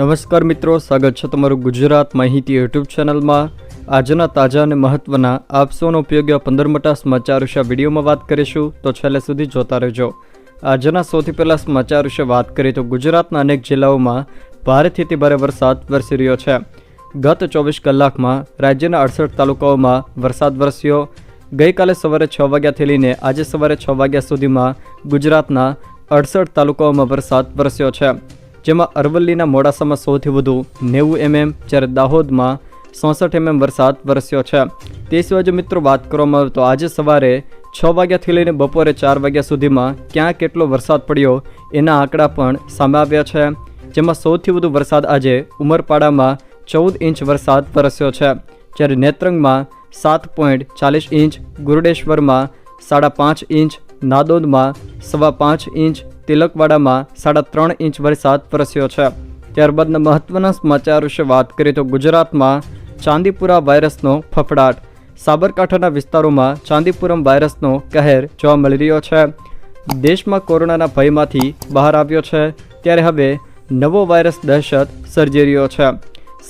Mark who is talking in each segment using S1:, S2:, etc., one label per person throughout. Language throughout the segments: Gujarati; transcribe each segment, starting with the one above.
S1: નમસ્કાર મિત્રો, સ્વાગત છે તમારું ગુજરાત માહિતી યુટ્યુબ ચેનલમાં. આજના તાજા અને મહત્વના આપસોનો ઉપયોગી પંદર મોટા સમાચાર વિશે વિડીયોમાં વાત કરીશું, તો છેલ્લે સુધી જોતા રહેજો. આજના સૌથી પહેલાં સમાચાર વિશે વાત કરીએ તો ગુજરાતના અનેક જિલ્લાઓમાં ભારેથી અતિ ભારે વરસાદ વરસી રહ્યો છે. ગત ચોવીસ કલાકમાં રાજ્યના અડસઠ તાલુકાઓમાં વરસાદ વરસ્યો. ગઈકાલે સવારે છ વાગ્યાથી લઈને આજે સવારે છ વાગ્યા સુધીમાં ગુજરાતના અડસઠ તાલુકાઓમાં વરસાદ વરસ્યો છે. જેમાં અરવલ્લીના મોડાસામાં સૌથી વધુ નેવું એમએમ, જ્યારે દાહોદમાં ચોસઠ એમએમ વરસાદ વરસ્યો છે. તે સિવાય જો મિત્રો વાત કરવામાં આવે તો આજે સવારે છ વાગ્યાથી લઈને બપોરે ચાર વાગ્યા સુધીમાં ક્યાં કેટલો વરસાદ પડ્યો એના આંકડા પણ સામે આવ્યા છે. જેમાં સૌથી વધુ વરસાદ આજે ઉમરપાડામાં ચૌદ ઇંચ વરસાદ વરસ્યો છે. જ્યારે નેત્રંગમાં સાત પોઈન્ટ ચાલીસ ઇંચ, ગુરુડેશ્વરમાં સાડા પાંચ ઇંચ, નાદોદમાં સવા પાંચ ઇંચ તિલકવાડામાં સાડા ત્રણ ઇંચ વરસાદ વરસ્યો છે. ત્યારબાદના મહત્વના સમાચાર વિશે વાત કરીએ તો ગુજરાતમાં ચાંદીપુરા વાયરસનો ફફડાટ. સાબરકાંઠાના વિસ્તારોમાં ચાંદીપુરમ વાયરસનો કહેર જોવા મળી રહ્યો છે. દેશમાં કોરોનાના ભયમાંથી બહાર આવ્યો છે. ત્યારે હવે નવો વાયરસ દહેશત સર્જી રહ્યો છે.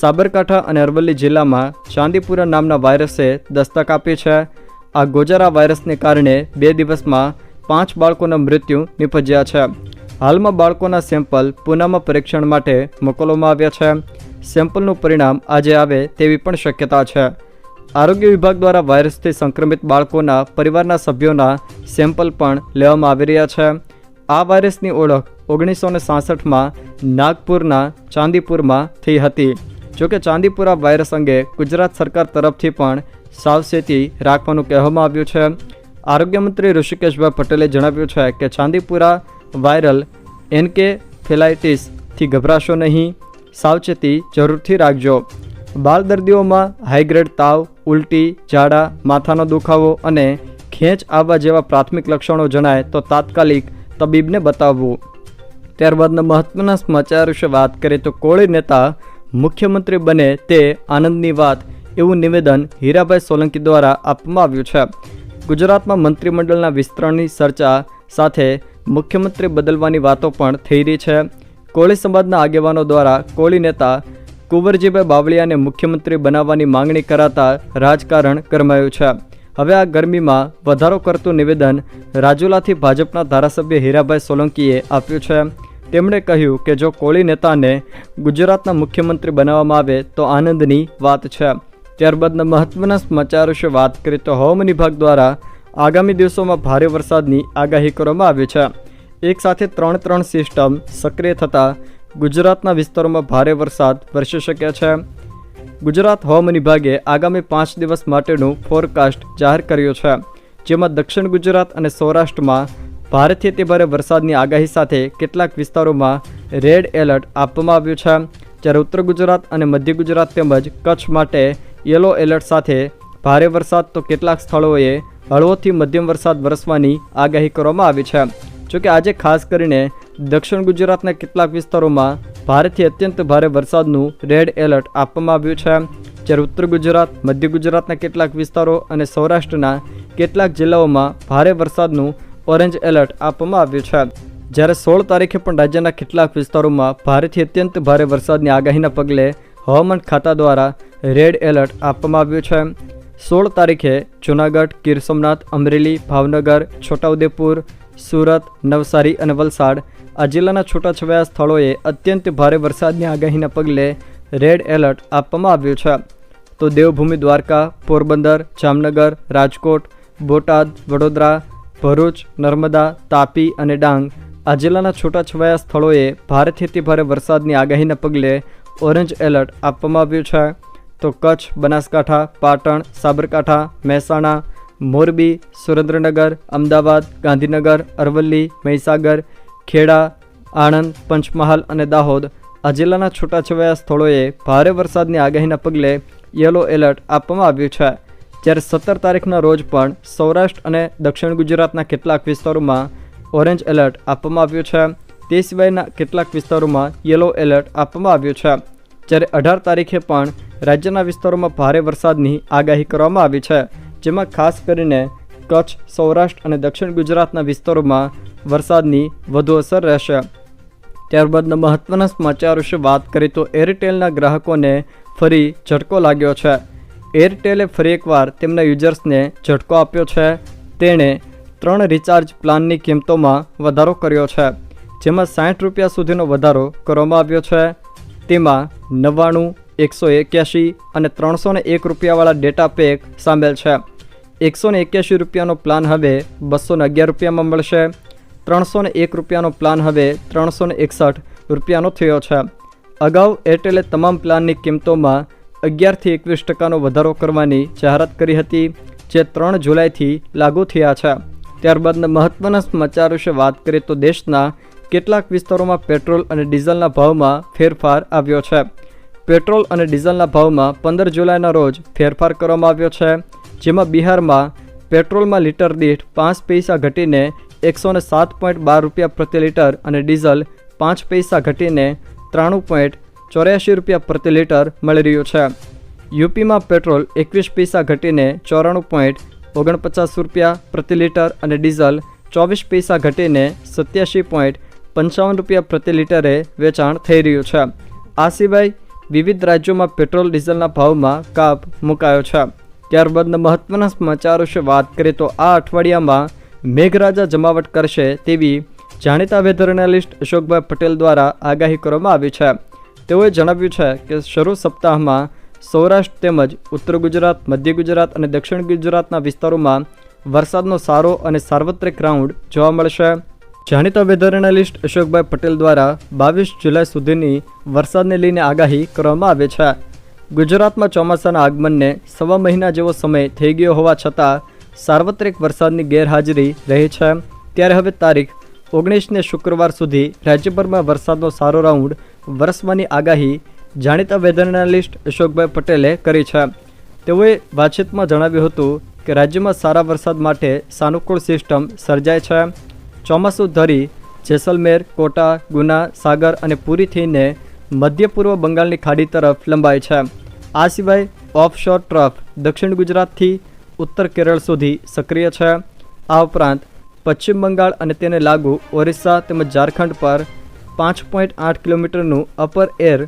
S1: સાબરકાંઠા અને અરવલ્લી જિલ્લામાં ચાંદીપુરા નામના વાયરસે દસ્તક આપી છે. આ ગોજારા વાયરસને કારણે બે દિવસમાં પાંચ બાળકોના મૃત્યુ નિપજ્યા છે. હાલમાં બાળકોના સેમ્પલ પુનામાં પરીક્ષણ માટે મોકલવામાં આવ્યા છે. સેમ્પલનું પરિણામ આજે આવે તેવી પણ શક્યતા છે. આરોગ્ય વિભાગ દ્વારા વાયરસથી સંક્રમિત બાળકોના પરિવારના સભ્યોના સેમ્પલ પણ લેવામાં આવી રહ્યા છે. આ વાયરસની ઓળખ ઓગણીસો ને સાસઠમાં નાગપુરના ચાંદીપુરમાં થઈ હતી. જોકે ચાંદીપુરા વાયરસ અંગે ગુજરાત સરકાર તરફથી પણ સાવચેતી રાખવાનું કહેવામાં આવ્યું છે. આરોગ્ય મંત્રી ઋષિકેશભાઈ પટેલે જણાવ્યું છે કે ચાંદીપુરા વાયરલ એનકે ફેલાઇટિસથી ગભરાશો નહીં, સાવચેતી જરૂરથી રાખજો. બાળ દર્દીઓમાં હાઈગ્રેડ તાવ, ઉલટી, ઝાડા, માથાનો દુખાવો અને ખેંચ આવવા જેવા પ્રાથમિક લક્ષણો જણાય તો તાત્કાલિક તબીબને બતાવવું. ત્યારબાદના મહત્વના સમાચાર વિશે વાત કરીએ તો કોળી નેતા મુખ્યમંત્રી બને તે આનંદની વાત એવું નિવેદન હીરાભાઈ સોલંકી દ્વારા આપવામાં આવ્યું છે. ગુજરાતમાં મંત્રીમંડળના વિસ્તરણની ચર્ચા સાથે મુખ્યમંત્રી બદલવાની વાતો પણ થઈ રહી છે. કોળી સમાજના આગેવાનો દ્વારા કોળી નેતા કુંવરજીભાઈ બાવળિયાને મુખ્યમંત્રી બનાવવાની માંગણી કરાતા રાજકારણ ગરમાયું છે. હવે આ ગરમીમાં વધારો કરતું નિવેદન રાજુલાથી ભાજપના ધારાસભ્ય હીરાભાઈ સોલંકીએ આપ્યું છે. તેમણે કહ્યું કે જો કોળી નેતાને ગુજરાતના મુખ્યમંત્રી બનાવવામાં આવે તો આનંદની વાત છે. ત્યારબાદના મહત્વના સમાચાર વિશે વાત કરીએ તો હવામાન વિભાગ દ્વારા આગામી દિવસોમાં ભારે વરસાદની આગાહી કરવામાં આવી છે. એક સાથે ત્રણ ત્રણ સિસ્ટમ સક્રિય થતાં ગુજરાતના વિસ્તારોમાં ભારે વરસાદ વરસી શકે છે. ગુજરાત હવામાન વિભાગે આગામી પાંચ દિવસ માટેનું ફોરકાસ્ટ જાહેર કર્યું છે. જેમાં દક્ષિણ ગુજરાત અને સૌરાષ્ટ્રમાં ભારેથી તે ભારે વરસાદની આગાહી સાથે કેટલાક વિસ્તારોમાં રેડ એલર્ટ આપવામાં આવ્યું છે. જ્યારે ઉત્તર ગુજરાત અને મધ્ય ગુજરાત તેમજ કચ્છ માટે યલો એલર્ટ સાથે ભારે વરસાદ તો કેટલાક સ્થળોએ હળવોથી મધ્યમ વરસાદ વરસવાની આગાહી કરવામાં આવી છે. જોકે આજે ખાસ કરીને દક્ષિણ ગુજરાતના કેટલાક વિસ્તારોમાં ભારેથી અત્યંત ભારે વરસાદનું રેડ એલર્ટ આપવામાં આવ્યું છે. જ્યારે ઉત્તર ગુજરાત, મધ્ય ગુજરાતના કેટલાક વિસ્તારો અને સૌરાષ્ટ્રના કેટલાક જિલ્લાઓમાં ભારે વરસાદનું ઓરેન્જ એલર્ટ આપવામાં આવ્યું છે. જ્યારે સોળ તારીખે પણ રાજ્યના કેટલાક વિસ્તારોમાં ભારેથી અત્યંત ભારે વરસાદની આગાહીના પગલે હવામાન ખાતા દ્વારા રેડ એલર્ટ આપવામાં આવ્યું છે. સોળ તારીખે જૂનાગઢ, ગીર સોમનાથ, અમરેલી, ભાવનગર, છોટાઉદેપુર, સુરત, નવસારી અને વલસાડ આ જિલ્લાના છૂટાછવાયા સ્થળોએ અત્યંત ભારે વરસાદની આગાહીના પગલે રેડ એલર્ટ આપવામાં આવ્યું છે. તો દેવભૂમિ, દ્વારકા, પોરબંદર, જામનગર, રાજકોટ, બોટાદ, વડોદરા, ભરૂચ, નર્મદા, તાપી અને ડાંગ આ જિલ્લાના છૂટાછવાયા સ્થળોએ ભારેથી અતિભારે વરસાદની આગાહીના પગલે ઓરેન્જ એલર્ટ આપવામાં આવ્યું છે. તો કચ્છ, બનાસકાંઠા, પાટણ, સાબરકાંઠા, મહેસાણા, મોરબી, સુરેન્દ્રનગર, અમદાવાદ, ગાંધીનગર, અરવલ્લી, મહીસાગર, ખેડા, આણંદ, પંચમહાલ અને દાહોદ. આ જિલ્લાના છૂટાછવાયા સ્થળોએ ભારે વરસાદની આગાહીના પગલે યલો એલર્ટ આપવામાં આવ્યું છે. જ્યારે સત્તર તારીખના રોજ પણ સૌરાષ્ટ્ર અને દક્ષિણ ગુજરાતના કેટલાક વિસ્તારોમાં ઓરેન્જ એલર્ટ આપવામાં આવ્યું છે. તે સિવાયના કેટલાક વિસ્તારોમાં યલો એલર્ટ આપવામાં આવ્યું છે. જ્યારે અઢાર તારીખે પણ રાજ્યના વિસ્તારોમાં ભારે વરસાદની આગાહી કરવામાં આવી છે, જેમાં ખાસ કરીને કચ્છ, સૌરાષ્ટ્ર અને દક્ષિણ ગુજરાતના વિસ્તારોમાં વરસાદની વધુ અસર રહેશે. ત્યારબાદના મહત્વના સમાચાર વિશે વાત કરીએ તો એરટેલના ગ્રાહકોને ફરી ઝટકો લાગ્યો છે. એરટેલે ફરી એકવાર તેમના યુઝર્સને ઝટકો આપ્યો છે. તેણે ત્રણ રિચાર્જ પ્લાનની કિંમતોમાં વધારો કર્યો છે, જેમાં સાઠ રૂપિયા સુધીનો વધારો કરવામાં આવ્યો છે. તેમાં નવ્વાણું એકસો એક્યાસી અને ત્રણસો ને એક રૂપિયાવાળા ડેટા પેક સામેલ છે. એકસો ને એક્યાસી રૂપિયાનો પ્લાન હવે બસો ને અગિયાર રૂપિયામાં મળશે. ત્રણસો ને એક રૂપિયાનો પ્લાન હવે ત્રણસો ને એકસઠ રૂપિયાનો થયો છે. અગાઉ એરટેલે તમામ પ્લાનની કિંમતોમાં અગિયારથી એકવીસ ટકાનો વધારો કરવાની જાહેરાત કરી હતી, જે ત્રણ જુલાઈથી લાગુ થયા છે. ત્યારબાદના મહત્ત્વના સમાચાર વિશે વાત કરીએ તો દેશના કેટલાક વિસ્તારોમાં પેટ્રોલ અને ડીઝલના ભાવમાં ફેરફાર આવ્યો છે. પેટ્રોલ અને ડીઝલના ભાવમાં પંદર જુલાઈના રોજ ફેરફાર કરવામાં આવ્યો છે, જેમાં બિહારમાં પેટ્રોલમાં લીટર દીઠ પાંચ પૈસા ઘટીને એકસો ને સાત પોઈન્ટ બાર રૂપિયા પ્રતિ લીટર અને ડીઝલ પાંચ પૈસા ઘટીને ત્રાણું પોઈન્ટ ચોર્યાસી રૂપિયા પ્રતિ લીટર મળી રહ્યું છે. યુપીમાં પેટ્રોલ એકવીસ પૈસા ઘટીને ચોરાણું પોઈન્ટ ઓગણપચાસ રૂપિયા પ્રતિ લીટર અને ડીઝલ ચોવીસ પૈસા ઘટીને સત્યાસી પોઈન્ટ પંચાવન રૂપિયા પ્રતિ લીટરે વેચાણ થઈ રહ્યું છે. આ સિવાય વિવિધ રાજ્યોમાં પેટ્રોલ, ડીઝલના ભાવમાં કાપ મુકાયો છે. ત્યારબાદના મહત્વના સમાચાર વિશે વાત કરીએ તો આ અઠવાડિયામાં મેઘરાજા જમાવટ કરશે તેવી જાણીતા વેધર એનાલિસ્ટ અશોકભાઈ પટેલ દ્વારા આગાહી કરવામાં આવી છે. તેઓએ જણાવ્યું છે કે શરૂ સપ્તાહમાં સૌરાષ્ટ્ર તેમજ ઉત્તર ગુજરાત, મધ્ય ગુજરાત અને દક્ષિણ ગુજરાતના વિસ્તારોમાં વરસાદનો સારો અને સાર્વત્રિક રાઉન્ડ જોવા મળશે. જાણીતા વેધર એનાલિસ્ટ અશોકભાઈ પટેલ દ્વારા બાવીસ જુલાઈ સુધીની વરસાદને લઈને આગાહી કરવામાં આવે છે. ગુજરાતમાં ચોમાસાના આગમનને સવા મહિના જેવો સમય થઈ ગયો હોવા છતાં સાર્વત્રિક વરસાદની ગેરહાજરી રહી છે. ત્યારે હવે તારીખ ઓગણીસને શુક્રવાર સુધી રાજ્યભરમાં વરસાદનો સારો રાઉન્ડ વરસવાની આગાહી જાણીતા વેધર એનાલિસ્ટ અશોકભાઈ પટેલે કરી છે. તેઓએ વાતચીતમાં જણાવ્યું હતું કે રાજ્યમાં સારા વરસાદ માટે સાનુકૂળ સિસ્ટમ સર્જાય છે. ચોમાસું ધરી જેસલમેર, કોટા, ગુના, સાગર અને પૂરી થઈને મધ્ય પૂર્વ બંગાળની ખાડી તરફ લંબાય છે. આ સિવાય ઓફશોર ટ્રફ દક્ષિણ ગુજરાતથી ઉત્તર કેરળ સુધી સક્રિય છે. આ ઉપરાંત પશ્ચિમ બંગાળ અને તેને લાગુ ઓરિસ્સા તેમજ ઝારખંડ પર પાંચ પોઈન્ટ આઠ કિલોમીટરનું અપર એર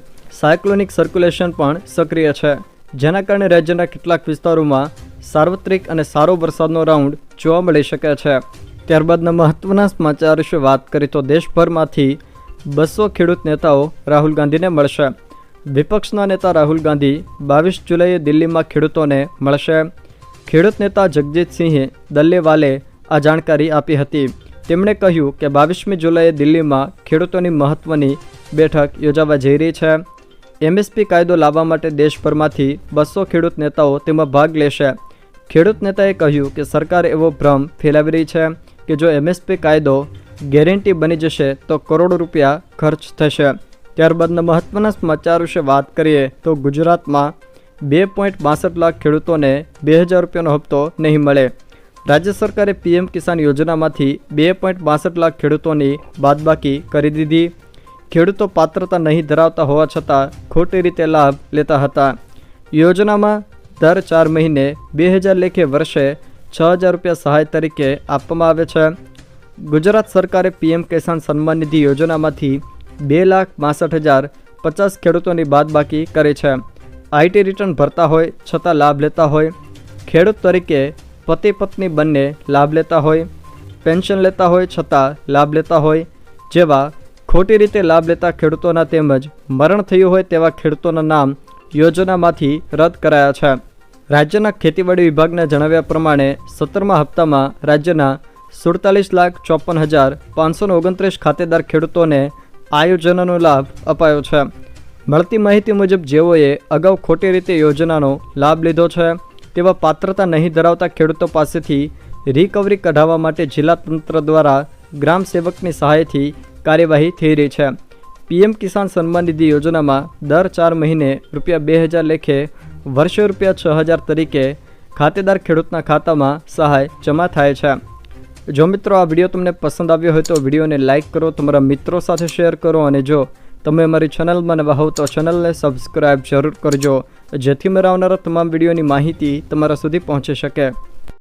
S1: સાયક્લોનિક સર્ક્યુલેશન પણ સક્રિય છે. જેના કારણે રાજ્યના કેટલાક વિસ્તારોમાં સાર્વત્રિક અને સારો વરસાદનો રાઉન્ડ જોવા મળી શકે છે. ત્યારબાદના મહત્વના સમાચાર વિશે વાત કરીએ તો દેશભરમાંથી બસો ખેડૂત નેતાઓ રાહુલ ગાંધીને મળશે. વિપક્ષના નેતા રાહુલ ગાંધી બાવીસ જુલાઈએ દિલ્હીમાં ખેડૂતોને મળશે. ખેડૂત નેતા જગજીતસિંહે દલ્લેવાલે આ જાણકારી આપી હતી. તેમણે કહ્યું કે બાવીસમી જુલાઈએ દિલ્હીમાં ખેડૂતોની મહત્વની બેઠક યોજાવા જઈ રહી છે. એમએસપી કાયદો લાવવા માટે દેશભરમાંથી બસો ખેડૂત નેતાઓ તેમાં ભાગ લેશે. ખેડૂત નેતાએ કહ્યું કે સરકાર એવો ભ્રમ ફેલાવી રહી છે. કે જો એમએસપી કાયદો ગેરંટી બની જશે, તો કરોડો રૂપિયા ખર્ચ થશે. ત્યારબાદના મહત્વના સમાચાર વિશે વાત કરીએ, તો ગુજરાતમાં બે પોઈન્ટ બાસઠ લાખ ખેડૂતોને બે હજાર રૂપિયાનો હપ્તો નહીં મળે. રાજ્ય સરકારે પીએમ કિસાન યોજનામાંથી બે પોઈન્ટ બાસઠ લાખ ખેડૂતોની બાદબાકી કરી દીધી. ખેડૂતો પાત્રતા નહીં ધરાવતા હોવા છતાં ખોટી રીતે લાભ લેતા હતા. યોજનામાં દર ચાર મહિને બે હજાર લેખે વર્ષે છ હજાર રૂપિયા સહાય તરીકે આપવામાં આવે છે. ગુજરાત સરકારે પીએમ કિસાન સન્માન નિધિ યોજનામાંથી બે લાખ બાસઠ હજાર પચાસ ખેડૂતોની બાદબાકી કરી છે. આઈટી રિટર્ન ભરતા હોય છતાં લાભ લેતા હોય. ખેડૂત તરીકે પતિ પત્ની બંને લાભ લેતા હોય. પેન્શન લેતા હોય છતાં લાભ લેતા હોય. જેવા ખોટી રીતે લાભ લેતા ખેડૂતોના તેમજ મરણ થયું હોય તેવા ખેડૂતોના નામ યોજનામાંથી રદ કરાયા છે. રાજ્યના ખેતીવાડી વિભાગના જણાવ્યા પ્રમાણે સત્તરમા હપ્તામાં રાજ્યના સુડતાલીસ લાખ ચોપન હજાર પાંચસો ઓગણત્રીસ ખાતેદાર ખેડૂતોને આ યોજનાનો લાભ અપાયો છે. મળતી માહિતી મુજબ જેઓએ અગાઉ ખોટી રીતે યોજનાનો લાભ લીધો છે, તેવા પાત્રતા નહીં ધરાવતા ખેડૂતો પાસેથી રિકવરી કઢાવવા માટે જિલ્લા તંત્ર દ્વારા ગ્રામ સેવકની સહાયથી કાર્યવાહી થઈ રહી છે. પીએમ કિસાન સન્માન નિધિ યોજનામાં દર ચાર મહિને રૂપિયા બે હજાર લેખે વર્ષે રૂપિયા છ હજાર તરીકે ખાતેદાર ખેડૂતના ખાતામાં સહાય જમા થાય છે. જો મિત્રો આ વીડિયો તમને પસંદ આવ્યો હોય તો વિડીયોને લાઇક કરો, તમારા મિત્રો સાથે શેર કરો અને જો તમે અમારી ચેનલમાં નવા હોવ તો ચેનલને સબસ્ક્રાઈબ જરૂર કરજો, જેથી મેં આવનારા તમામ વિડીયોની માહિતી તમારા સુધી પહોંચી શકે.